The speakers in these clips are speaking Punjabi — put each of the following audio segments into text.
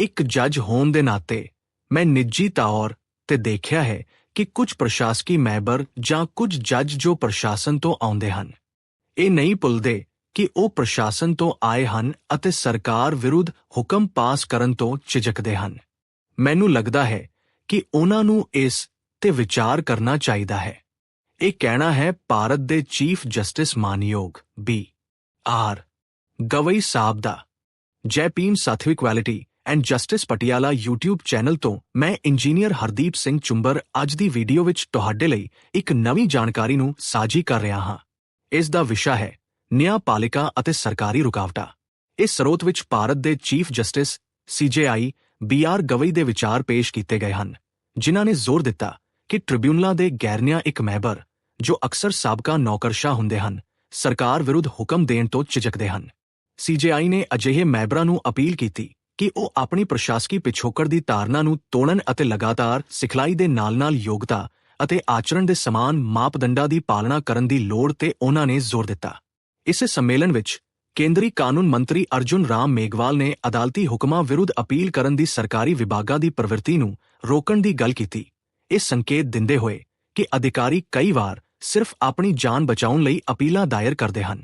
ਇੱਕ ਜੱਜ ਹੋਣ ਦੇ ਨਾਤੇ ਮੈਂ ਨਿੱਜੀ ਤੌਰ ਤੇ ਦੇਖਿਆ ਹੈ ਕਿ ਕੁਝ ਪ੍ਰਸ਼ਾਸਕੀ ਮੈਂਬਰ ਜਾਂ ਕੁਝ ਜੱਜ ਜੋ ਪ੍ਰਸ਼ਾਸਨ ਤੋਂ ਆਉਂਦੇ ਹਨ, ਇਹ ਨਹੀਂ ਭੁੱਲਦੇ ਕਿ ਉਹ ਪ੍ਰਸ਼ਾਸਨ ਤੋਂ ਆਏ ਹਨ ਅਤੇ ਸਰਕਾਰ ਵਿਰੁੱਧ ਹੁਕਮ ਪਾਸ ਕਰਨ ਤੋਂ ਝਿਜਕਦੇ ਹਨ। ਮੈਨੂੰ ਲੱਗਦਾ ਹੈ ਕਿ ਉਹਨਾਂ ਨੂੰ ਇਸ ਤੇ ਵਿਚਾਰ ਕਰਨਾ ਚਾਹੀਦਾ ਹੈ। ਇਹ ਕਹਿਣਾ ਹੈ ਭਾਰਤ ਦੇ ਚੀਫ ਜਸਟਿਸ ਮਾਨਯੋਗ, ਬੀ ਆਰ ਗਵਈ ਸਾਹਿਬ ਦਾ। ਜੈਪੀਨ Bhim quality and justice Patiala YouTube channel ਤੋਂ ਮੈਂ ਇੰਜੀਨੀਅਰ ਹਰਦੀਪ ਸਿੰਘ ਚੁੰਬਰ ਅੱਜ ਦੀ ਵੀਡੀਓ ਵਿੱਚ ਤੁਹਾਡੇ ਲਈ ਇੱਕ ਨਵੀਂ ਜਾਣਕਾਰੀ ਨੂੰ ਸਾਂਝੀ ਕਰ ਰਿਹਾ ਹਾਂ। ਇਸ ਦਾ ਵਿਸ਼ਾ ਹੈ ਨਿਆਂਪਾਲਿਕਾ ਅਤੇ ਸਰਕਾਰੀ ਰੁਕਾਵਟਾਂ। ਇਸ ਸਰੋਤ ਵਿੱਚ ਭਾਰਤ ਦੇ chief justice CJI BR Gavai ਦੇ ਵਿਚਾਰ ਪੇਸ਼ ਕੀਤੇ ਗਏ ਹਨ, ਜਿਨ੍ਹਾਂ ਨੇ ਜ਼ੋਰ ਦਿੱਤਾ ਕਿ ਟ੍ਰਿਬਿਊਨਲਾਂ ਦੇ ਗੈਰਨਿਆਂ ਇੱਕ ਮੈਂਬਰ, ਜੋ ਅਕਸਰ ਸਾਬਕਾ ਨੌਕਰਸ਼ਾਹ ਹੁੰਦੇ ਹਨ, ਸਰਕਾਰ ਵਿਰੁੱਧ ਹੁਕਮ ਦੇਣ ਤੋਂ ਝਿਜਕਦੇ ਹਨ। CJI ਨੇ ਅਜਿਹੇ ਮੈਂਬਰਾਂ ਨੂੰ ਅਪੀਲ ਕੀਤੀ ਕਿ ਉਹ ਆਪਣੀ ਪ੍ਰਸ਼ਾਸਕੀ ਪਿਛੋਕੜ ਦੀ ਧਾਰਨਾ ਨੂੰ ਤੋੜਨ ਅਤੇ ਲਗਾਤਾਰ ਸਿਖਲਾਈ ਦੇ ਨਾਲ-ਨਾਲ ਯੋਗਤਾ ਅਤੇ ਆਚਰਣ ਦੇ ਸਮਾਨ ਮਾਪਦੰਡਾਂ ਦੀ ਪਾਲਣਾ ਕਰਨ ਦੀ ਲੋੜ ਤੇ ਉਹਨਾਂ ਨੇ ਜ਼ੋਰ ਦਿੱਤਾ। ਇਸੇ ਸੰਮੇਲਨ ਵਿੱਚ ਕੇਂਦਰੀ ਕਾਨੂੰਨ ਮੰਤਰੀ ਅਰਜੁਨ ਰਾਮ ਮੇਗਵਾਲ ਨੇ ਅਦਾਲਤੀ ਹੁਕਮਾਂ ਵਿਰੁੱਧ ਅਪੀਲ ਕਰਨ ਦੀ ਸਰਕਾਰੀ ਵਿਭਾਗਾਂ ਦੀ ਪ੍ਰਵਿਰਤੀ ਨੂੰ ਰੋਕਣ ਦੀ ਗੱਲ ਕੀਤੀ। ਇਹ ਸੰਕੇਤ ਦਿੰਦੇ ਹੋਏ ਕਿ ਅਧਿਕਾਰੀ ਕਈ ਵਾਰ ਸਿਰਫ ਆਪਣੀ ਜਾਨ ਬਚਾਉਣ ਲਈ ਅਪੀਲਾਂ ਦਾਇਰ ਕਰਦੇ ਹਨ।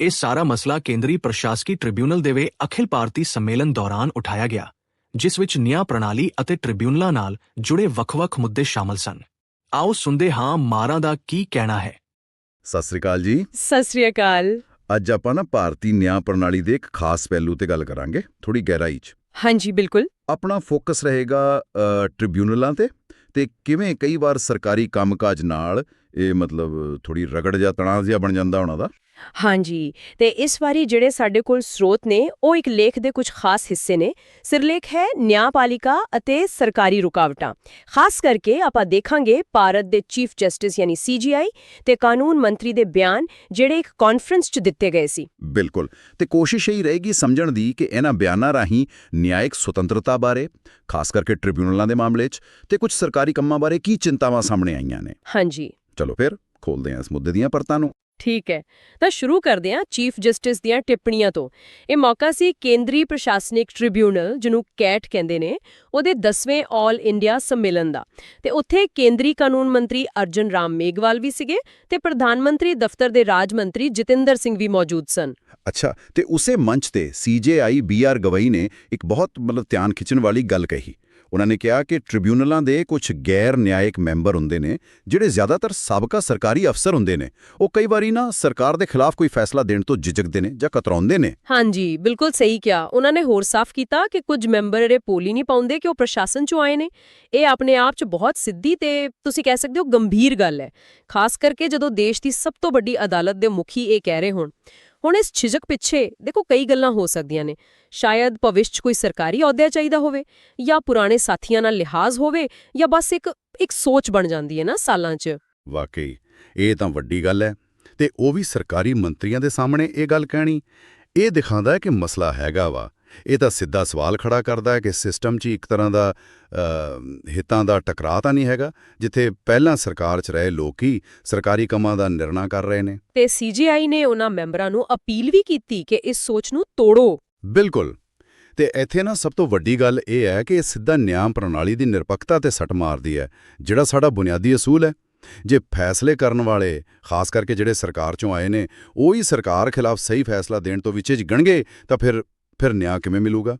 ਇਹ ਸਾਰਾ ਮਸਲਾ ਕੇਂਦਰੀ ਪ੍ਰਸ਼ਾਸਕੀ ਟ੍ਰਿਬਿਊਨਲ ਦੇ ਵੇ ਅਖਿਲ ਭਾਰਤੀ ਸੰਮੇਲਨ ਦੌਰਾਨ ਉਠਾਇਆ ਗਿਆ ਜਿਸ ਵਿੱਚ ਨਿਆਂ ਪ੍ਰਣਾਲੀ ਅਤੇ ਟ੍ਰਿਬਿਊਨਲਾਂ ਨਾਲ ਜੁੜੇ ਵੱਖ-ਵੱਖ ਮੁੱਦੇ ਸ਼ਾਮਲ ਸਨ। ਆਓ ਸੁਣਦੇ ਹਾਂ ਮਾਰਾਂ ਦਾ ਕੀ ਕਹਿਣਾ ਹੈ। ਸਤਿ ਸ੍ਰੀ ਅਕਾਲ ਜੀ। ਸਤਿ ਸ੍ਰੀ ਅਕਾਲ। ਅੱਜ ਆਪਾਂ ਨਾ ਭਾਰਤੀ ਨਿਆਂ ਪ੍ਰਣਾਲੀ ਦੇ ਇੱਕ ਖਾਸ ਪਹਿਲੂ ਤੇ ਗੱਲ ਕਰਾਂਗੇ ਥੋੜੀ ਗਹਿਰਾਈ 'ਚ। ਹਾਂਜੀ ਬਿਲਕੁਲ। ਆਪਣਾ ਫੋਕਸ ਰਹੇਗਾ ਟ੍ਰਿਬਿਊਨਲਾਂ ਤੇ ਤੇ ਕਿਵੇਂ ਕਈ ਵਾਰ ਸਰਕਾਰੀ ਕੰਮਕਾਜ ਨਾਲ ਇਹ ਮਤਲਬ ਥੋੜੀ ਰਗੜ ਜਾਂ ਤਣਾਅ ਜਿਹਾ ਬਣ ਜਾਂਦਾ ਉਹਨਾਂ ਦਾ? ਹਾਂਜੀ। ਤੇ ਇਸ ਵਾਰੀ ਜਿਹੜੇ ਸਾਡੇ ਕੋਲ ਸਰੋਤ ਨੇ ਉਹ ਇੱਕ ਲੇਖ ਦੇ ਕੁਝ ਖਾਸ ਹਿੱਸੇ ਨੇ। ਸਿਰਲੇਖ ਹੈ ਨਿਆਂਪਾਲਿਕਾ ਅਤੇ ਸਰਕਾਰੀ ਰੁਕਾਵਟਾਂ। ਖਾਸ ਕਰਕੇ ਆਪਾਂ ਦੇਖਾਂਗੇ ਭਾਰਤ ਦੇ ਚੀਫ ਜਸਟਿਸ ਯਾਨੀ ਸੀਜੀਆਈ ਤੇ ਕਾਨੂੰਨ ਮੰਤਰੀ ਦੇ ਬਿਆਨ ਜਿਹੜੇ ਇੱਕ ਕਾਨਫਰੰਸ 'ਚ ਦਿੱਤੇ ਗਏ ਸੀ। ਬਿਲਕੁਲ। ਤੇ ਕੋਸ਼ਿਸ਼ ਇਹੀ ਰਹੇਗੀ ਸਮਝਣ ਦੀ ਕਿ ਇਹਨਾਂ ਬਿਆਨਾਂ ਰਾਹੀਂ ਨਿਆਇਕ ਸੁਤੰਤਰਤਾ ਬਾਰੇ ਖਾਸ ਕਰਕੇ ਟ੍ਰਿਬਿਊਨਲਾਂ ਦੇ ਮਾਮਲੇ 'ਚ ਤੇ ਕੁਝ ਸਰਕਾਰੀ ਕੰਮਾਂ ਬਾਰੇ ਕੀ ਚਿੰਤਾਵਾਂ ਸਾਹਮਣੇ ਆਈਆਂ ਨੇ। ਹਾਂਜੀ। ਚਲੋ ਫਿਰ ਖੋਲਦੇ ਹਾਂ ਇਸ ਮੁੱਦੇ ਦੀਆਂ ਪਰਤਾਂ ਨੂੰ। ਠੀਕ ਹੈ। ਤਾਂ ਸ਼ੁਰੂ ਕਰਦੇ ਹਾਂ ਚੀਫ ਜਸਟਿਸ ਦੀਆਂ ਟਿੱਪਣੀਆਂ ਤੋਂ। ਇਹ ਮੌਕਾ ਸੀ ਕੇਂਦਰੀ ਪ੍ਰਸ਼ਾਸਨਿਕ ਟ੍ਰਿਬਿਊਨਲ, ਜਿਹਨੂੰ ਕੈਟ ਕਹਿੰਦੇ ਨੇ, ਉਹਦੇ 10ਵੇਂ ਆਲ ਇੰਡੀਆ ਸੰਮੇਲਨ ਦਾ। ਤੇ ਉੱਥੇ ਕੇਂਦਰੀ ਕਾਨੂੰਨ ਮੰਤਰੀ ਅਰਜਨ ਰਾਮ ਮੇਗਵਾਲ ਵੀ ਸੀਗੇ ਤੇ ਪ੍ਰਧਾਨ ਮੰਤਰੀ ਦਫ਼ਤਰ ਦੇ ਰਾਜ ਮੰਤਰੀ ਜਤਿੰਦਰ ਸਿੰਘ ਵੀ ਮੌਜੂਦ ਸਨ। ਅੱਛਾ, ਤੇ ਉਸੇ ਮੰਚ ਤੇ ਸੀਜੇਆਈ ਬੀਆਰ ਗਵਈ ਨੇ ਇੱਕ ਬਹੁਤ ਮਤਲਬ ਧਿਆਨ ਖਿੱਚਣ ਵਾਲੀ ਗੱਲ ਕਹੀ। ਉਹਨਾਂ ਨੇ ਕਿਹਾ ਕਿ ਟ੍ਰਿਬਿਊਨਲਾਂ ਦੇ ਕੁਝ ਗੈਰ ਨਿਆਇਕ ਮੈਂਬਰ ਹੁੰਦੇ ਨੇ, ਜਿਹੜੇ ਜ਼ਿਆਦਾਤਰ ਸਾਬਕਾ ਸਰਕਾਰੀ ਅਫਸਰ ਹੁੰਦੇ ਨੇ। ਉਹ ਕਈ ਵਾਰੀ ਨਾ ਸਰਕਾਰ ਦੇ ਖਿਲਾਫ ਕੋਈ ਫੈਸਲਾ ਦੇਣ ਤੋਂ ਝਿਜਕਦੇ ਨੇ ਜਾਂ ਕਤਰਾਉਂਦੇ ਨੇ। ਹਾਂਜੀ, ਬਿਲਕੁਲ ਸਹੀ ਕਿਹਾ। ਉਹਨਾਂ ਨੇ ਹੋਰ ਸਾਫ਼ ਕੀਤਾ ਕਿ ਕੁਝ ਮੈਂਬਰ ਇਹ ਪੋਲੀ ਨਹੀਂ ਪਾਉਂਦੇ ਕਿ ਉਹ ਪ੍ਰਸ਼ਾਸਨ ਚੋਂ ਆਏ ਨੇ। ਇਹ ਆਪਣੇ ਆਪ 'ਚ ਬਹੁਤ ਸਿੱਧੀ ਤੇ ਤੁਸੀਂ ਕਹਿ ਸਕਦੇ ਹੋ ਗੰਭੀਰ ਗੱਲ ਹੈ। ਖਾਸ ਕਰਕੇ ਜਦੋਂ ਦੇਸ਼ ਦੀ ਸਭ ਤੋਂ ਵੱਡੀ ਅਦਾਲਤ ਦੇ ਮੁਖੀ ਇਹ ਕਹਿ ਰਹੇ ਹੋਣ। ਹੁਣ ਇਸ ਛਿਜਕ ਪਿੱਛੇ ਦੇਖੋ ਕਈ ਗੱਲਾਂ ਹੋ ਸਕਦੀਆਂ ਨੇ। ਸ਼ਾਇਦ ਭਵਿੱਖ 'ਚ ਕੋਈ ਸਰਕਾਰੀ ਅਹੁਦਾ ਚਾਹੀਦਾ ਹੋਵੇ ਜਾਂ ਪੁਰਾਣੇ ਸਾਥੀਆਂ ਨਾਲ ਲਿਹਾਜ਼ ਹੋਵੇ ਜਾਂ ਬਸ ਇੱਕ ਇੱਕ ਸੋਚ ਬਣ ਜਾਂਦੀ ਹੈ ਨਾ ਸਾਲਾਂ 'ਚ। ਵਾਕਈ, ਇਹ ਤਾਂ ਵੱਡੀ ਗੱਲ ਹੈ ਤੇ ਉਹ ਵੀ ਸਰਕਾਰੀ ਮੰਤਰੀਆਂ ਦੇ ਸਾਹਮਣੇ ਇਹ ਗੱਲ ਕਹਿਣੀ। ਇਹ ਦਿਖਾਉਂਦਾ ਹੈ ਕਿ ਮਸਲਾ ਹੈਗਾ ਵਾ। ਇਹ ਤਾਂ ਸਿੱਧਾ ਸਵਾਲ ਖੜਾ ਕਰਦਾ ਹੈ ਕਿ ਸਿਸਟਮ 'ਚ ਇੱਕ ਤਰ੍ਹਾਂ ਦਾ ਹਿੱਤਾਂ ਦਾ ਟਕਰਾਅ ਤਾਂ ਨਹੀਂ ਹੈਗਾ ਜਿੱਥੇ ਪਹਿਲਾਂ ਸਰਕਾਰ 'ਚ ਰਹੇ ਲੋਕ ਹੀ ਸਰਕਾਰੀ ਕੰਮਾਂ ਦਾ ਨਿਰਣਾ ਕਰ ਰਹੇ ਨੇ। ਤੇ ਸੀਜੀਆਈ ਨੇ ਉਹਨਾਂ ਮੈਂਬਰਾਂ ਨੂੰ ਅਪੀਲ ਵੀ ਕੀਤੀ ਕਿ ਇਸ ਸੋਚ ਨੂੰ ਤੋੜੋ। ਬਿਲਕੁਲ। ਤੇ ਇੱਥੇ ਨਾ ਸਭ ਤੋਂ ਵੱਡੀ ਗੱਲ ਇਹ ਹੈ ਕਿ ਇਹ ਸਿੱਧਾ ਨਿਆਂ ਪ੍ਰਣਾਲੀ ਦੀ ਨਿਰਪੱਖਤਾ ਤੇ ਸੱਟ ਮਾਰਦੀ ਹੈ ਜਿਹੜਾ ਸਾਡਾ ਬੁਨਿਆਦੀ ਅਸੂਲ ਹੈ। ਜੇ ਫੈਸਲੇ ਕਰਨ ਵਾਲੇ ਖਾਸ ਕਰਕੇ ਜਿਹੜੇ ਸਰਕਾਰ ਚੋਂ ਆਏ ਨੇ ਉਹ ਹੀ ਸਰਕਾਰ ਖਿਲਾਫ ਸਹੀ ਫੈਸਲਾ ਦੇਣ ਤੋਂ ਵਿੱਚ ਝਿਜਕਣਗੇ ਤਾਂ ਫਿਰ ਫਿਰ ਨਿਆਂ ਕਿਵੇਂ ਮਿਲੂਗਾ?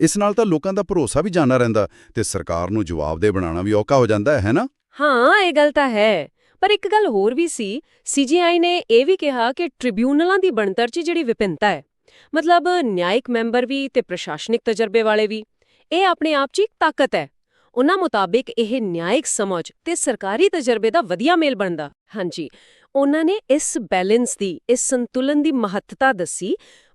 ਇਸ ਨਾਲ ਤਾਂ ਲੋਕਾਂ ਦਾ ਭਰੋਸਾ ਵੀ ਜਾਣਾ ਰਹਿੰਦਾ ਤੇ ਸਰਕਾਰ ਨੂੰ ਜਵਾਬਦੇਹ ਬਣਾਉਣਾ ਵੀ ਔਖਾ ਹੋ ਜਾਂਦਾ ਹੈ ਨਾ? ਹਾਂ, ਇਹ ਗੱਲ ਤਾਂ ਹੈ। ਪਰ ਇੱਕ ਗੱਲ ਹੋਰ ਵੀ ਸੀ ਸੀਜੀਆਈ ਨੇ ਇਹ ਵੀ ਕਿਹਾ ਕਿ ਟ੍ਰਿਬਿਊਨਲਾਂ ਦੀ ਬਣਤਰ 'ਚ ਜਿਹੜੀ ਵਿਭਿੰਨਤਾ ਹੈ, ਮਤਲਬ ਨਿਆਇਕ ਮੈਂਬਰ ਵੀ ਤੇ ਪ੍ਰਸ਼ਾਸਨਿਕ ਤਜਰਬੇ ਵਾਲੇ ਵੀ, ਇਹ ਆਪਣੇ ਆਪ 'ਚ ਇੱਕ ਤਾਕਤ ਹੈ। ਉਹਨਾਂ ਮੁਤਾਬਿਕ ਇਹ ਨਿਆਇਕ ਸਮਝ ਤੇ ਸਰਕਾਰੀ ਤਜਰਬੇ ਦਾ ਵਧੀਆ ਮੇਲ ਬਣਦਾ। ਹਾਂਜੀ, ਉਹਨਾਂ ਨੇ ਇਸ ਬੈਲੈਂਸ ਦੀ, ਇਸ ਸੰਤੁਲਨ ਦੀ ਮਹੱਤਤਾ ਦੱਸੀ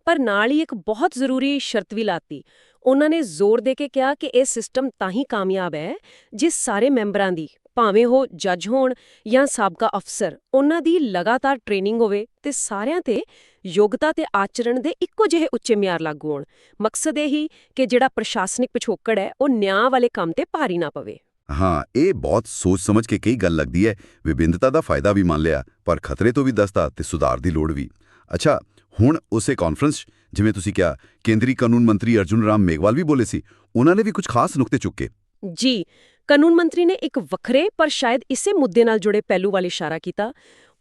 ਪਰ ਨਾਲ ਹੀ ਇੱਕ ਬਹੁਤ ਜ਼ਰੂਰੀ ਸ਼ਰਤ ਵੀ ਲਾਤੀ। ਉਹਨਾਂ ਨੇ ਜ਼ੋਰ ਦੇ ਕੇ ਕਿਹਾ ਕਿ ਇਹ ਸਿਸਟਮ ਤਾਂ ਹੀ ਕਾਮਯਾਬ ਹੈ ਜੇ ਸਾਰੇ ਮੈਂਬਰਾਂ ਦੀ, ਭਾਵੇਂ ਉਹ ਜੱਜ ਹੋਣ ਜਾਂ ਸਾਬਕਾ ਅਫਸਰ, ਉਹਨਾਂ ਦੀ ਲਗਾਤਾਰ ਟ੍ਰੇਨਿੰਗ ਹੋਵੇ ਤੇ ਸਾਰਿਆਂ ਤੇ ਯੋਗਤਾ ਤੇ ਆਚਰਣ ਦੇ ਇੱਕੋ ਜਿਹੇ ਉੱਚੇ ਮਿਆਰ ਲਾਗੂ ਹੋਣ। ਮਕਸਦ ਇਹ ਹੀ ਕਿ ਜਿਹੜਾ ਪ੍ਰਸ਼ਾਸਨਿਕ ਪਿਛੋਕੜ ਹੈ, ਉਹ ਨਿਆਂ ਵਾਲੇ ਕੰਮ ਤੇ ਭਾਰੀ ਨਾ ਪਵੇ। ਹਾਂ, ਇਹ ਬਹੁਤ ਸੋਚ ਸਮਝ ਕੇ ਕਈ ਗੱਲ ਲੱਗਦੀ ਹੈ। ਵਿਭਿੰਨਤਾ ਦਾ ਫਾਇਦਾ ਵੀ ਮੰਨ ਲਿਆ, ਪਰ ਖਤਰੇ ਤੋਂ ਵੀ ਦੱਸਦਾ ਤੇ ਸੁਧਾਰ ਦੀ ਲੋੜ ਵੀ। ਅੱਛਾ ਹੁਣ ਉਸੇ ਕਾਨਫਰੰਸ ਜਿਵੇਂ ਤੁਸੀਂ ਕਿਹਾ ਕੇਂਦਰੀ ਕਾਨੂੰਨ ਮੰਤਰੀ ਅਰਜੁਨ ਰਾਮ ਮੇਗਵਾਲ ਵੀ ਬੋਲੇ ਸੀ ਉਹਨਾਂ ਨੇ ਵੀ ਕੁਝ ਖਾਸ ਨੁਕਤੇ ਚੁੱਕੇ। ਜੀ ਕਾਨੂੰਨ ਮੰਤਰੀ ਨੇ ਇੱਕ ਵੱਖਰੇ ਪਰ ਸ਼ਾਇਦ ਇਸੇ ਮੁੱਦੇ ਨਾਲ ਜੁੜੇ ਪਹਿਲੂ ਵੱਲ ਇਸ਼ਾਰਾ ਕੀਤਾ।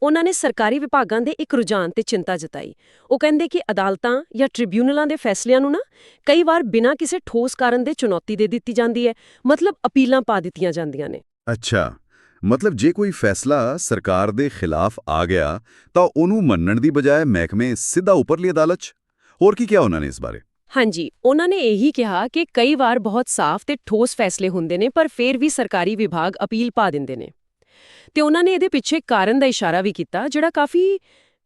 ਉਹਨਾਂ ਨੇ ਸਰਕਾਰੀ ਵਿਭਾਗਾਂ ਦੇ ਇੱਕ ਰੁਝਾਨ ਤੇ ਚਿੰਤਾ ਜਤਾਈ। ਉਹ ਕਹਿੰਦੇ ਕਿ ਅਦਾਲਤਾਂ ਜਾਂ ਟ੍ਰਿਬਿਊਨਲਾਂ ਦੇ ਫੈਸਲਿਆਂ ਨੂੰ ਨਾ ਕਈ ਵਾਰ ਬਿਨਾਂ ਕਿਸੇ ਠੋਸ ਕਾਰਨ ਦੇ ਚੁਣੌਤੀ ਦੇ ਦਿੱਤੀ ਜਾਂਦੀ ਹੈ। ਮਤਲਬ ਅਪੀਲਾਂ ਪਾ ਦਿੱਤੀਆਂ ਜਾਂਦੀਆਂ ਨੇ। ਅੱਛਾ। ਮਤਲਬ ਜੇ ਕੋਈ ਫੈਸਲਾ ਸਰਕਾਰ ਦੇ ਖਿਲਾਫ ਆ ਗਿਆ ਤਾਂ ਉਹਨੂੰ ਮੰਨਣ ਦੀ ਬਜਾਏ ਮਹਿਕਮੇ ਸਿੱਧਾ ਉੱਪਰਲੀ ਅਦਾਲਤ 'ਚ? ਹੋਰ ਕੀ ਕਿਹਾ ਉਹਨਾਂ ਨੇ ਇਸ ਬਾਰੇ? ਹਾਂਜੀ ਉਹਨਾਂ ਨੇ ਇਹੀ ਕਿਹਾ ਕਿ ਕਈ ਵਾਰ ਬਹੁਤ ਸਾਫ਼ ਤੇ ਠੋਸ ਫੈਸਲੇ ਹੁੰਦੇ ਨੇ ਪਰ ਫਿਰ ਵੀ ਸਰਕਾਰੀ ਵਿਭਾਗ ਅਪੀਲ ਪਾ ਦਿੰਦੇ ਨੇ। ਤੇ ਉਹਨਾਂ ਨੇ ਇਹਦੇ ਪਿੱਛੇ ਕਾਰਨ ਦਾ ਇਸ਼ਾਰਾ ਵੀ ਕੀਤਾ ਜਿਹੜਾ ਕਾਫੀ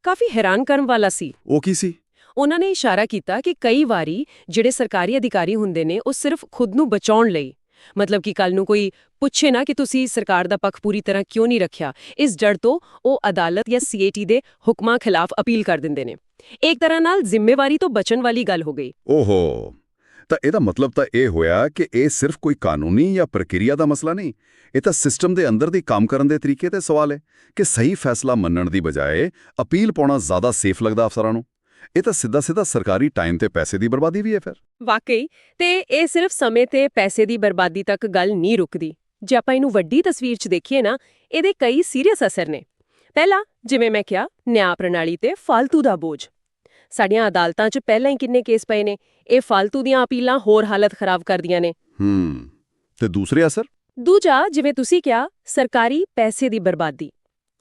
ਕਾਫੀ ਹੈਰਾਨ ਕਰਨ ਵਾਲਾ ਸੀ। ਉਹ ਕੀ ਸੀ? ਉਹਨਾਂ ਨੇ ਇਸ਼ਾਰਾ ਕੀਤਾ ਕਿ ਕਈ ਵਾਰੀ ਜਿਹੜੇ ਸਰਕਾਰੀ ਅਧਿਕਾਰੀ ਹੁੰਦੇ ਨੇ ਉਹ ਸਿਰਫ ਖੁਦ ਨੂੰ ਬਚਾਉਣ ਲਈ ਮਤਲਬ ਕਿ ਕੱਲ ਨੂੰ ਕੋਈ ਪੁੱਛੇ ਨਾ ਕਿ ਤੁਸੀਂ ਸਰਕਾਰ ਦਾ ਪੱਖ ਪੂਰੀ ਤਰ੍ਹਾਂ ਕਿਉਂ ਨਹੀਂ ਰੱਖਿਆ। ਇਸ ਡਰ ਤੋਂ ਉਹ ਅਦਾਲਤ ਜਾਂ ਸੀਏਟੀ ਦੇ ਹੁਕਮਾਂ ਖਿਲਾਫ ਅਪੀਲ ਕਰ ਦਿੰਦੇ ਨੇ। ਇੱਕ ਤਰ੍ਹਾਂ ਨਾਲ ਜ਼ਿੰਮੇਵਾਰੀ ਤੋਂ ਬਚਣ ਵਾਲੀ ਗੱਲ ਹੋ ਗਈ। ਓਹੋ! ਤਾਂ ਇਹਦਾ ਮਤਲਬ ਤਾਂ ਇਹ ਹੋਇਆ ਕਿ ਇਹ ਸਿਰਫ ਕੋਈ ਕਾਨੂੰਨੀ ਜਾਂ ਪ੍ਰਕਿਰਿਆ ਦਾ ਮਸਲਾ ਨਹੀਂ, ਇਹ ਤਾਂ ਸਿਸਟਮ ਦੇ ਅੰਦਰ ਦੀ ਕੰਮ ਕਰਨ ਦੇ ਤਰੀਕੇ ਤੇ ਸਵਾਲ ਹੈ ਕਿ ਸਹੀ ਫੈਸਲਾ ਮੰਨਣ ਦੀ ਬਜਾਏ ਅਪੀਲ ਪਾਉਣਾ ਜ਼ਿਆਦਾ ਸੇਫ ਲੱਗਦਾ ਅਫਸਰਾਂ ਨੂੰ। ਇਹ ਤਾਂ ਸਿੱਧਾ ਸਿੱਧਾ ਸਰਕਾਰੀ ਟਾਈਮ ਤੇ ਪੈਸੇ ਦੀ ਬਰਬਾਦੀ ਵੀ ਹੈ ਫਿਰ। ਵਾਕਈ ਤੇ ਇਹ ਸਿਰਫ ਸਮੇਂ ਤੇ ਪੈਸੇ ਦੀ ਬਰਬਾਦੀ ਤੱਕ ਗੱਲ ਨਹੀਂ ਰੁਕਦੀ। ਜੇ ਆਪਾਂ ਇਹਨੂੰ ਵੱਡੀ ਤਸਵੀਰ 'ਚ ਦੇਖੀਏ ਨਾ ਇਹਦੇ ਕਈ ਸੀਰੀਅਸ ਅਸਰ ਨੇ। ਪਹਿਲਾ ਜਿਵੇਂ ਮੈਂ ਕਿਹਾ ਨਿਆਂ ਪ੍ਰਣਾਲੀ ਤੇ ਫालतू ਦਾ ਬੋਝ। ਸਾਡੀਆਂ ਅਦਾਲਤਾਂ 'ਚ ਪਹਿਲਾਂ ਹੀ ਕਿੰਨੇ ਕੇਸ ਪਏ ਨੇ। ਇਹ ਫਾਲਤੂ ਦੀਆਂ ਅਪੀਲਾਂ ਹੋਰ ਹਾਲਤ ਖਰਾਬ ਕਰਦੀਆਂ ਨੇ। ਹੂੰ ਤੇ ਦੂਸਰੇ ਅਸਰ? ਦੂਜਾ ਜਿਵੇਂ ਤੁਸੀਂ ਕਿਹਾ ਸਰਕਾਰੀ ਪੈਸੇ ਦੀ ਬਰਬਾਦੀ।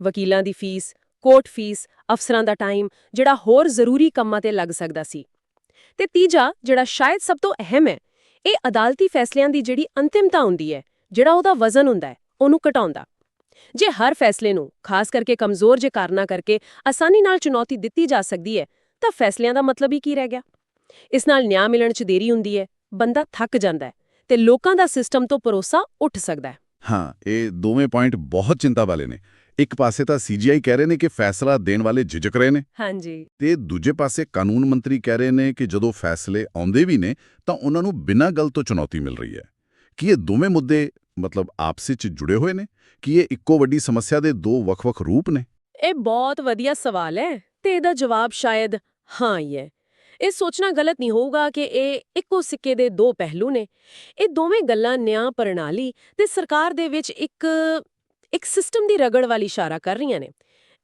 ਵਕੀਲਾਂ ਦੀ ਫੀਸ ਕੋਰਟ ਫੀਸ ਅਫਸਰਾਂ ਦਾ ਟਾਈਮ ਜਿਹੜਾ ਹੋਰ ਜ਼ਰੂਰੀ ਕੰਮਾਂ ਤੇ ਲੱਗ ਸਕਦਾ ਸੀ। ਤੇ ਤੀਜਾ, ਜਿਹੜਾ ਸ਼ਾਇਦ ਸਭ ਤੋਂ ਅਹਿਮ ਹੈ, ਇਹ ਅਦਾਲਤੀ ਫੈਸਲਿਆਂ ਦੀ ਜਿਹੜੀ ਅੰਤਿਮਤਾ ਹੁੰਦੀ ਹੈ, ਜਿਹੜਾ ਉਹਦਾ ਵਜ਼ਨ ਹੁੰਦਾ ਹੈ, ਉਹਨੂੰ ਘਟਾਉਂਦਾ। ਜੇ ਹਰ ਫੈਸਲੇ ਨੂੰ, ਖਾਸ ਕਰਕੇ ਕਮਜ਼ੋਰ ਜੇ ਕਾਰਨਾਂ ਕਰਕੇ, ਆਸਾਨੀ ਨਾਲ ਚੁਣੌਤੀ ਦਿੱਤੀ ਜਾ ਸਕਦੀ ਹੈ, ਤਾਂ ਫੈਸਲਿਆਂ ਦਾ ਮਤਲਬ ਹੀ ਕੀ ਰਹਿ ਗਿਆ? ਇਸ ਨਾਲ ਨਿਆਂ ਮਿਲਣ 'ਚ ਦੇਰੀ ਹੁੰਦੀ ਹੈ, ਬੰਦਾ ਥੱਕ ਜਾਂਦਾ ਹੈ, ਤੇ ਲੋਕਾਂ ਦਾ ਸਿਸਟਮ ਤੋਂ ਭਰੋਸਾ ਉੱਠ ਸਕਦਾ ਹੈ। ਹਾਂ, ਇਹ ਦੋਵੇਂ ਪੁਆਇੰਟ ਬਹੁਤ ਚਿੰਤਾ ਵਾਲੇ ਨੇ। ਇੱਕ ਪਾਸੇ ਤਾਂ ਸੀਜੀਆਈ ਕਹਿ ਰਹੇ ਨੇ ਕਿ ਫੈਸਲਾ ਦੇਣ ਵਾਲੇ ਝਿਜਕ ਰਹੇ ਨੇ। ਹਾਂਜੀ। ਤੇ ਦੂਜੇ ਪਾਸੇ ਕਾਨੂੰਨ ਮੰਤਰੀ ਕਹਿ ਰਹੇ ਨੇ ਕਿ ਜਦੋਂ ਫੈਸਲੇ ਆਉਂਦੇ ਵੀ ਨੇ ਤਾਂ ਉਹਨਾਂ ਨੂੰ ਬਿਨਾਂ ਗੱਲ ਤੋਂ ਚੁਣੌਤੀ ਮਿਲ ਰਹੀ ਹੈ। ਕੀ ਇਹ ਦੋਵੇਂ ਮੁੱਦੇ ਮਤਲਬ ਆਪਸ ਵਿੱਚ ਜੁੜੇ ਹੋਏ ਨੇ? ਕਿ ਇਹ ਇੱਕੋ ਵੱਡੀ ਸਮੱਸਿਆ ਦੇ ਦੋ ਵੱਖ-ਵੱਖ ਰੂਪ ਨੇ? ਇਹ ਬਹੁਤ ਵਧੀਆ ਸਵਾਲ ਹੈ ਤੇ ਇਹਦਾ ਜਵਾਬ ਸ਼ਾਇਦ ਹਾਂ ਹੀ ਹੈ। ਇਹ ਸੋਚਣਾ ਗਲਤ ਨਹੀਂ ਹੋਊਗਾ ਕਿ ਇਹ ਇੱਕੋ ਸਿੱਕੇ ਦੇ ਦੋ ਪਹਿਲੂ ਨੇ। ਇਹ ਦੋਵੇਂ ਗੱਲਾਂ ਨਿਆਂ ਪ੍ਰਣਾਲੀ ਤੇ ਸਰਕਾਰ ਦੇ ਵਿੱਚ ਇੱਕ ਇੱਕ ਸਿਸਟਮ ਦੀ ਰਗੜ ਵਾਲੀ ਇਸ਼ਾਰਾ ਕਰ ਰਹੀਆਂ ਨੇ।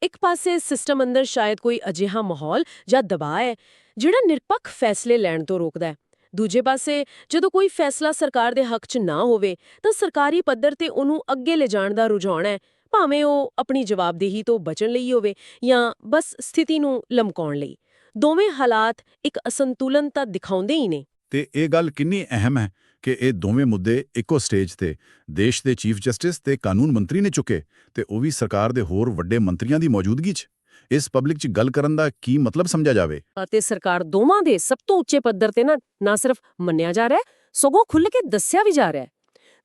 ਇੱਕ ਪਾਸੇ ਸਿਸਟਮ ਅੰਦਰ ਸ਼ਾਇਦ ਕੋਈ ਅਜਿਹਾ ਮਾਹੌਲ ਜਾਂ ਦਬਾਅ ਹੈ, ਜਿਹੜਾ ਨਿਰਪੱਖ ਫੈਸਲੇ ਲੈਣ ਤੋਂ ਰੋਕਦਾ ਹੈ। ਦੂਜੇ ਪਾਸੇ, ਜਦੋਂ ਕੋਈ ਫੈਸਲਾ ਸਰਕਾਰ ਦੇ ਹੱਕ 'ਚ ਨਾ ਹੋਵੇ, ਤਾਂ ਸਰਕਾਰੀ ਪੱਧਰ ਤੇ ਉਹਨੂੰ ਅੱਗੇ ਲਿਜਾਣ ਦਾ ਰੁਝਾਨ ਹੈ, ਭਾਵੇਂ ਉਹ ਆਪਣੀ ਜਵਾਬਦੇਹੀ ਤੋਂ ਬਚਣ ਲਈ ਹੋਵੇ ਜਾਂ ਬਸ ਸਥਿਤੀ ਨੂੰ ਲਮਕਾਉਣ ਲਈ। ਦੋਵੇਂ ਹਾਲਾਤ ਇੱਕ ਅਸੰਤੁਲਨ ਤਾਂ ਦਿਖਾਉਂਦੇ ਹੀ ਨੇ। ਤੇ ਇਹ ਗੱਲ ਕਿੰਨੀ ਅਹਿਮ ਹੈ? ਕਿ ਇਹ ਦੋਵੇਂ ਮੁੱਦੇ ਇੱਕੋ ਸਟੇਜ ਤੇ ਦੇਸ਼ ਦੇ ਚੀਫ ਜਸਟਿਸ ਤੇ ਕਾਨੂੰਨ ਮੰਤਰੀ ਨੇ ਚੁੱਕੇ ਤੇ ਉਹ ਵੀ ਸਰਕਾਰ ਦੇ ਹੋਰ ਵੱਡੇ ਮੰਤਰੀਆਂ ਦੀ ਮੌਜੂਦਗੀ 'ਚ। ਇਸ ਪਬਲਿਕ 'ਚ ਗੱਲ ਕਰਨ ਦਾ ਕੀ ਮਤਲਬ ਸਮਝਿਆ ਜਾਵੇ? ਅਤੇ ਸਰਕਾਰ ਦੋਵਾਂ ਦੇ ਸਭ ਤੋਂ ਉੱਚੇ ਪੱਧਰ ਤੇ ਨਾ ਨਾ ਸਿਰਫ ਮੰਨਿਆ ਜਾ ਰਿਹਾ ਸਗੋਂ ਖੁੱਲ੍ਹ ਕੇ ਦੱਸਿਆ ਵੀ ਜਾ ਰਿਹਾ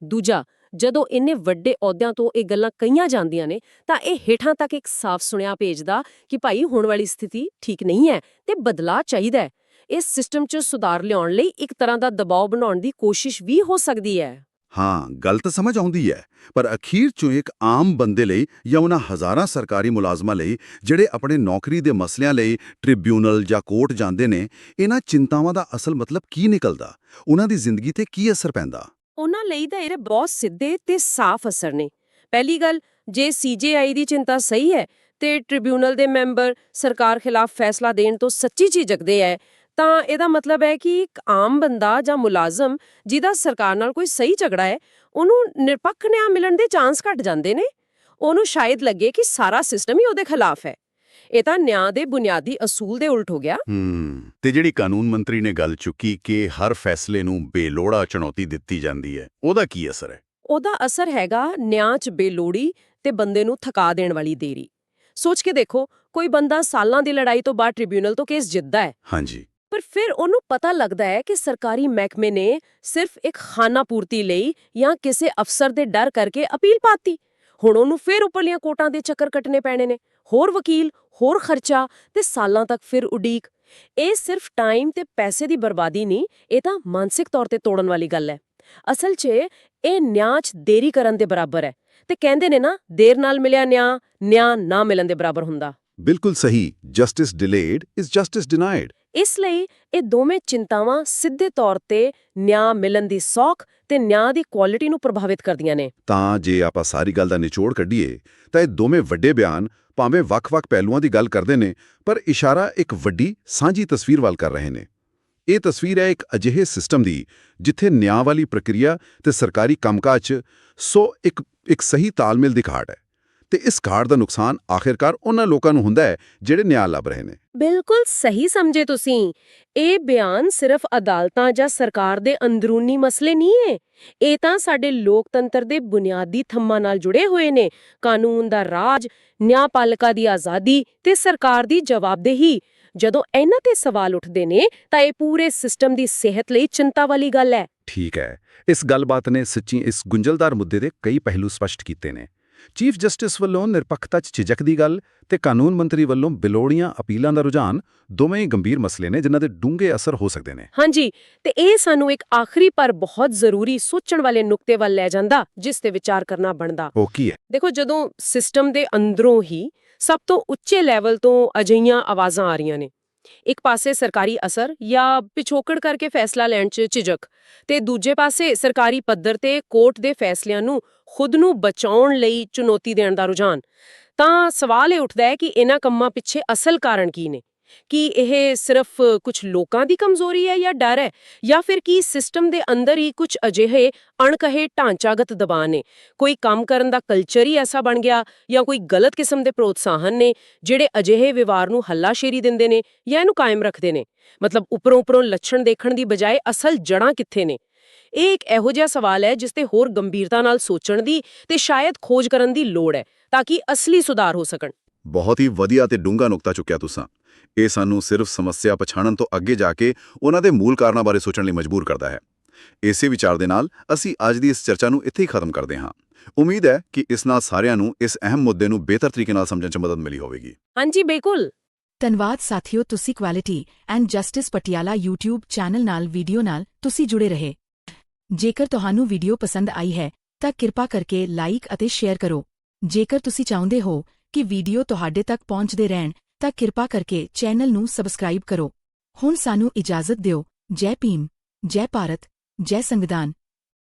ਦੂਜਾ, ਜਦੋਂ ਇੰਨੇ ਵੱਡੇ ਅਹੁਦਿਆਂ ਤੋਂ ਇਹ ਗੱਲਾਂ ਕਹੀਆਂ ਜਾਂਦੀਆਂ ਨੇ, ਤਾਂ ਇਹ ਹੇਠਾਂ ਤੱਕ ਇੱਕ ਸਾਫ਼ ਸੁਣਿਆ ਭੇਜਦਾ ਕਿ ਭਾਈ ਹੁਣ ਵਾਲੀ ਸਥਿਤੀ ਠੀਕ ਨਹੀਂ ਹੈ ਤੇ ਬਦਲਾਅ ਚਾਹੀਦਾ ਹੈ। ਇਸ ਸਿਸਟਮ 'ਚ ਸੁਧਾਰ ਲਿਆਉਣ ਲਈ ਇੱਕ ਤਰ੍ਹਾਂ ਦਾ ਦਬਾਅ ਬਣਾਉਣ ਦੀ ਕੋਸ਼ਿਸ਼ ਵੀ ਹੋ ਸਕਦੀ ਹੈ। ਹਾਂ ਗੱਲ ਤਾਂ ਸਮਝ ਆਉਂਦੀ ਹੈ ਪਰ ਅਖੀਰ ਚੋਂ ਇੱਕ ਆਮ ਬੰਦੇ ਲਈ ਜਾਂ ਉਹਨਾਂ ਹਜ਼ਾਰਾਂ ਸਰਕਾਰੀ ਮੁਲਾਜ਼ਮਾਂ ਲਈ ਜਿਹੜੇ ਆਪਣੇ ਨੌਕਰੀ ਦੇ ਮਸਲਿਆਂ ਲਈ ਟ੍ਰਿਬਿਊਨਲ ਜਾਂ ਕੋਰਟ ਜਾਂਦੇ ਨੇ ਇਹਨਾਂ ਚਿੰਤਾਵਾਂ ਦਾ ਅਸਲ ਮਤਲਬ ਕੀ ਨਿਕਲਦਾ? ਉਹਨਾਂ ਦੀ ਜ਼ਿੰਦਗੀ ਤੇ ਕੀ ਅਸਰ ਪੈਂਦਾ? ਉਹਨਾਂ ਲਈ ਤਾਂ ਇਹਦੇ ਬਹੁਤ ਸਿੱਧੇ ਤੇ ਸਾਫ਼ ਅਸਰ ਨੇ। ਪਹਿਲੀ ਗੱਲ ਜੇ ਸੀਜੇਆਈ ਦੀ ਚਿੰਤਾ ਸਹੀ ਹੈ ਤੇ ਟ੍ਰਿਬਿਊਨਲ ਦੇ ਮੈਂਬਰ ਸਰਕਾਰ ਖਿਲਾਫ ਫੈਸਲਾ ਦੇਣ ਤੋਂ ਸੱਚੀ ਝਿਜਕਦੇ ਹੈ ਤਾਂ ਇਹਦਾ ਮਤਲਬ ਹੈ ਕਿ ਇੱਕ ਆਮ ਬੰਦਾ ਜਾਂ ਮੁਲਾਜ਼ਮ ਜਿਹਦਾ ਸਰਕਾਰ ਨਾਲ ਕੋਈ ਸਹੀ ਝਗੜਾ ਹੈ ਉਹਨੂੰ ਨਿਰਪੱਖ ਨਿਆਂ ਮਿਲਣ ਦੇ ਚਾਂਸ ਘਟ ਜਾਂਦੇ ਨੇ। ਉਹਨੂੰ ਸ਼ਾਇਦ ਲੱਗੇ ਕਿ ਸਾਰਾ ਸਿਸਟਮ ਹੀ ਉਹਦੇ ਖਿਲਾਫ ਹੈ। ਇਹ ਤਾਂ ਨਿਆਂ ਦੇ ਬੁਨਿਆਦੀ ਅਸੂਲ ਦੇ ਉਲਟ ਹੋ ਗਿਆ। ਹੂੰ ਤੇ ਜਿਹੜੀ ਕਾਨੂੰਨ ਮੰਤਰੀ ਨੇ ਗੱਲ ਚੁੱਕੀ ਕਿ ਹਰ ਫੈਸਲੇ ਨੂੰ ਬੇਲੋੜਾ ਚੁਣੌਤੀ ਦਿੱਤੀ ਜਾਂਦੀ ਹੈ ਉਹਦਾ ਕੀ ਅਸਰ ਹੈ? ਉਹਦਾ ਅਸਰ ਹੈਗਾ ਨਿਆਂ 'ਚ ਬੇਲੋੜੀ ਤੇ ਬੰਦੇ ਨੂੰ ਥਕਾ ਦੇਣ ਵਾਲੀ ਦੇਰੀ। ਸੋਚ ਕੇ ਦੇਖੋ ਕੋਈ ਬੰਦਾ ਸਾਲਾਂ ਦੀ ਲੜਾਈ ਤੋਂ ਬਾਅਦ ਟ੍ਰਿਬਿਊਨਲ ਤੋਂ ਕੇਸ ਜਿੱਤਦਾ ਹੈ। ਹਾਂਜੀ। ਫਿਰ ਉਹਨੂੰ ਪਤਾ ਲੱਗਦਾ ਹੈ ਕਿ ਸਰਕਾਰੀ ਮਹਿਕਮੇ ਨੇ ਸਿਰਫ ਇੱਕ ਖਾਨਾ ਪੂਰਤੀ ਲਈ ਜਾਂ ਕਿਸੇ ਅਫਸਰ ਦੇ ਡਰ ਕਰਕੇ ਅਪੀਲ ਪਾਤੀ। ਹੁਣ ਉਹਨੂੰ ਫਿਰ ਉੱਪਰਲੀਆਂ ਕੋਟਾਂ ਦੇ ਚੱਕਰ ਕੱਟਣੇ ਪੈਣੇ ਨੇ। ਹੋਰ ਵਕੀਲ, ਹੋਰ ਖਰਚਾ ਤੇ ਸਾਲਾਂ ਤੱਕ ਫਿਰ ਉਡੀਕ। ਇਹ ਸਿਰਫ ਟਾਈਮ ਤੇ ਪੈਸੇ ਦੀ ਬਰਬਾਦੀ ਨਹੀਂ, ਇਹ ਤਾਂ ਮਾਨਸਿਕ ਤੌਰ ਤੇ ਤੋੜਨ ਵਾਲੀ ਗੱਲ ਹੈ। ਅਸਲ 'ਚ ਇਹ ਨਿਆਂ 'ਚ ਦੇਰੀ ਕਰਨ ਦੇ ਬਰਾਬਰ ਹੈ। ਤੇ ਕਹਿੰਦੇ ਨੇ ਨਾ, ਦੇਰ ਨਾਲ ਮਿਲਿਆ ਨਿਆਂ ਨਿਆਂ ਨਾ ਮਿਲਣ ਦੇ ਬਰਾਬਰ ਹੁੰਦਾ। ਬਿਲਕੁਲ ਸਹੀ। Justice delayed is justice denied ਇਸ ਲਈ ਇਹ ਦੋਵੇਂ ਚਿੰਤਾਵਾਂ ਸਿੱਧੇ ਤੌਰ ਤੇ ਨਿਆਂ ਮਿਲਣ ਦੀ ਸੌਖ ਤੇ ਨਿਆਂ ਦੀ ਕੁਆਲਿਟੀ ਨੂੰ ਪ੍ਰਭਾਵਿਤ ਕਰਦੀਆਂ ਨੇ। ਤਾਂ ਜੇ ਆਪਾਂ ਸਾਰੀ ਗੱਲ ਦਾ ਨਿਚੋੜ ਕੱਢੀਏ, ਤਾਂ ਇਹ ਦੋਵੇਂ ਵੱਡੇ ਬਿਆਨ ਭਾਵੇਂ ਵੱਖ-ਵੱਖ ਪਹਿਲੂਆਂ ਦੀ ਗੱਲ ਕਰਦੇ ਨੇ, ਪਰ ਇਸ਼ਾਰਾ ਇੱਕ ਵੱਡੀ ਸਾਂਝੀ ਤਸਵੀਰ ਵੱਲ ਕਰ ਰਹੇ ਨੇ। ਇਹ ਤਸਵੀਰ ਹੈ ਇੱਕ ਅਜਿਹੇ ਸਿਸਟਮ ਦੀ, ਜਿੱਥੇ ਨਿਆਂ ਵਾਲੀ ਪ੍ਰਕਿਰਿਆ ਤੇ ਸਰਕਾਰੀ ਕੰਮਕਾਜ 'ਚ ਸੋ ਇੱਕ ਇੱਕ ਸਹੀ ਤਾਲਮੇਲ ਦੀ ਘਾਟ ਹੈ। ਤੇ ਇਸ ਘਾਟ ਦਾ ਨੁਕਸਾਨ ਆਖਿਰਕਾਰ ਉਹਨਾਂ ਲੋਕਾਂ ਨੂੰ ਹੁੰਦਾ ਹੈ ਜਿਹੜੇ ਨਿਆਂ ਲੱਭ ਰਹੇ ਨੇ। ਬਿਲਕੁਲ ਸਹੀ ਸਮਝੇ ਤੁਸੀਂ। ਇਹ ਬਿਆਨ ਸਿਰਫ ਅਦਾਲਤਾਂ ਜਾਂ ਸਰਕਾਰ ਦੇ ਅੰਦਰੂਨੀ ਮਸਲੇ ਨਹੀਂ ਹੈ। ਇਹ ਤਾਂ ਸਾਡੇ ਲੋਕਤੰਤਰ ਦੇ ਬੁਨਿਆਦੀ ਥੰਮਾਂ ਨਾਲ ਜੁੜੇ ਹੋਏ ਨੇ। ਕਾਨੂੰਨ ਦਾ ਰਾਜ ਨਿਆਂਪਾਲਿਕਾ ਦੀ ਆਜ਼ਾਦੀ ਤੇ ਸਰਕਾਰ ਦੀ ਜਵਾਬਦੇਹੀ। ਜਦੋਂ ਇਹਨਾਂ ਤੇ ਸਵਾਲ ਉੱਠਦੇ ਨੇ ਤਾਂ ਇਹ ਪੂਰੇ ਸਿਸਟਮ ਦੀ ਸਿਹਤ ਲਈ ਚਿੰਤਾ ਵਾਲੀ ਗੱਲ ਹੈ। ਠੀਕ ਹੈ। ਇਸ ਗੱਲਬਾਤ ਨੇ ਸੱਚੀ ਇਸ ਗੁੰਝਲਦਾਰ ਮੁੱਦੇ ਦੇ ਕਈ ਪਹਿਲੂ ਸਪਸ਼ਟ ਕੀਤੇ ਨੇ। ਚੀਫ ਜਸਟਿਸ ਵੱਲੋਂ ਨਿਰਪੱਖਤਾ 'ਚ ਝਿਜਕ ਦੀ ਗੱਲ ਤੇ ਕਾਨੂੰਨ ਮੰਤਰੀ ਵੱਲੋਂ ਬਿਲੋੜੀਆਂ ਅਪੀਲਾਂ ਦਾ ਰੁਝਾਨ ਦੋਵੇਂ ਹੀ ਗੰਭੀਰ ਮਸਲੇ ਨੇ ਜਿਨ੍ਹਾਂ ਦੇ ਡੂੰਘੇ ਅਸਰ ਹੋ ਸਕਦੇ ਨੇ। ਹਾਂਜੀ ਤੇ ਇਹ ਸਾਨੂੰ ਇੱਕ ਆਖਰੀ ਪਰ ਬਹੁਤ ਜ਼ਰੂਰੀ ਸੋਚਣ ਵਾਲੇ ਨੁਕਤੇ ਵੱਲ ਲੈ ਜਾਂਦਾ ਜਿਸ ਤੇ ਵਿਚਾਰ ਕਰਨਾ ਬਣਦਾ। ਉਹ ਕੀ ਹੈ? ਦੇਖੋ ਜਦੋਂ ਸਿਸਟਮ ਦੇ ਅੰਦਰੋਂ ਹੀ ਸਭ ਤੋਂ ਉੱਚੇ ਲੈਵਲ ਤੋਂ ਅਜਈਆਂ ਆਵਾਜ਼ਾਂ ਆ ਰਹੀਆਂ ਨੇ ਇੱਕ ਪਾਸੇ ਸਰਕਾਰੀ ਅਸਰ ਜਾਂ ਪਿਛੋਕੜ ਕਰਕੇ ਫੈਸਲਾ ਲੈਣ 'ਚ ਝਿਜਕ ਤੇ ਦੂਜੇ ਪਾਸੇ ਸਰਕਾਰੀ ਪੱਧਰ ਤੇ ਕੋਰਟ ਦੇ ਫੈਸਲਿਆਂ ਨੂੰ ਖੁਦ ਨੂੰ ਬਚਾਉਣ ਲਈ ਚੁਣੌਤੀ ਦੇਣ ਦਾ ਰੁਝਾਨ। ਤਾਂ ਸਵਾਲ ਇਹ ਉੱਠਦਾ ਹੈ ਕਿ ਇਹਨਾਂ ਕੰਮਾਂ ਪਿੱਛੇ ਅਸਲ ਕਾਰਨ ਕੀ ਨੇ? ਕੀ ਇਹ ਸਿਰਫ ਕੁਝ ਲੋਕਾਂ ਦੀ ਕਮਜ਼ੋਰੀ ਹੈ ਜਾਂ ਡਰ ਹੈ? ਜਾਂ ਫਿਰ ਕੀ ਸਿਸਟਮ ਦੇ ਅੰਦਰ ਹੀ ਕੁਝ ਅਜਿਹੇ ਅਣਕਹੇ ਢਾਂਚਾਗਤ ਦਬਾਅ ਨੇ? ਕੋਈ ਕੰਮ ਕਰਨ ਦਾ ਕਲਚਰ ਹੀ ਐਸਾ ਬਣ ਗਿਆ ਜਾਂ ਕੋਈ ਗਲਤ ਕਿਸਮ ਦੇ ਪ੍ਰੋਤਸਾਹਨ ਨੇ ਜਿਹੜੇ ਅਜਿਹੇ ਵਿਵਹਾਰ ਨੂੰ ਹੱਲਾਸ਼ੇਰੀ ਦਿੰਦੇ ਨੇ ਜਾਂ ਇਹਨੂੰ ਕਾਇਮ ਰੱਖਦੇ ਨੇ? ਮਤਲਬ ਉੱਪਰੋਂ ਉੱਪਰੋਂ ਲੱਛਣ ਦੇਖਣ ਦੀ ਬਜਾਏ ਅਸਲ ਜੜਾਂ ਕਿੱਥੇ ਨੇ? ਇਹ ਇੱਕ ਇਹੋ ਜਿਹਾ ਸਵਾਲ ਹੈ ਜਿਸ ਤੇ ਹੋਰ ਗੰਭੀਰਤਾ ਨਾਲ ਸੋਚਣ ਦੀ ਤੇ ਸ਼ਾਇਦ ਖੋਜ ਕਰਨ ਦੀ ਲੋੜ ਹੈ ਤਾਂ ਕਿ ਅਸਲੀ ਸੁਧਾਰ ਹੋ ਸਕਣ। ਬਹੁਤ ਹੀ ਵਧੀਆ ਤੇ ਡੂੰਘਾ ਨੁਕਤਾ ਚੁੱਕਿਆ ਤੁਸੀਂ। ਇਹ ਸਾਨੂੰ ਸਿਰਫ ਸਮੱਸਿਆ ਪਛਾਣਨ ਤੋਂ ਅੱਗੇ ਜਾ ਕੇ ਉਹਨਾਂ ਦੇ ਮੂਲ ਕਾਰਨਾਂ ਬਾਰੇ ਸੋਚਣ ਲਈ ਮਜਬੂਰ ਕਰਦਾ ਹੈ। ਇਸੇ ਵਿਚਾਰ ਦੇ ਨਾਲ ਅਸੀਂ ਅੱਜ ਦੀ ਇਸ ਚਰਚਾ ਨੂੰ ਇੱਥੇ ਹੀ ਖਤਮ ਕਰਦੇ ਹਾਂ। ਉਮੀਦ ਹੈ ਕਿ ਇਸ ਨਾਲ ਸਾਰਿਆਂ ਨੂੰ ਇਸ ਅਹਿਮ ਮੁੱਦੇ ਨੂੰ ਬਿਹਤਰ ਤਰੀਕੇ ਨਾਲ ਸਮਝਣ 'ਚ ਮਦਦ ਮਿਲੀ ਹੋਵੇਗੀ। ਹਾਂਜੀ ਬਿਲਕੁਲ। ਧੰਨਵਾਦ ਸਾਥੀਓ ਤੁਸੀਂ quality and justice Patiala YouTube channel ਨਾਲ ਵੀਡੀਓ ਨਾਲ ਤੁਸੀਂ ਜੁੜੇ ਰਹੇ। ਜੇਕਰ ਤੁਹਾਨੂੰ ਵੀਡੀਓ ਪਸੰਦ ਆਈ ਹੈ ਤਾਂ ਕਿਰਪਾ ਕਰਕੇ ਲਾਈਕ ਅਤੇ ਸ਼ੇਅਰ ਕਰੋ। ਜੇਕਰ ਤੁਸੀਂ ਚਾਹੁੰਦੇ ਹੋ ਕਿ ਵੀਡੀਓ ਤੁਹਾਡੇ ਤੱਕ ਪਹੁੰਚਦੇ ਰਹਿਣ, ਤਾਂ ਕਿਰਪਾ ਕਰਕੇ ਚੈਨਲ ਨੂੰ ਸਬਸਕ੍ਰਾਈਬ ਕਰੋ। ਹੁਣ ਸਾਨੂੰ ਇਜਾਜ਼ਤ ਦਿਓ। ਜੈ ਭੀਮ, ਜੈ ਭਾਰਤ, ਜੈ ਸੰਵਿਧਾਨ।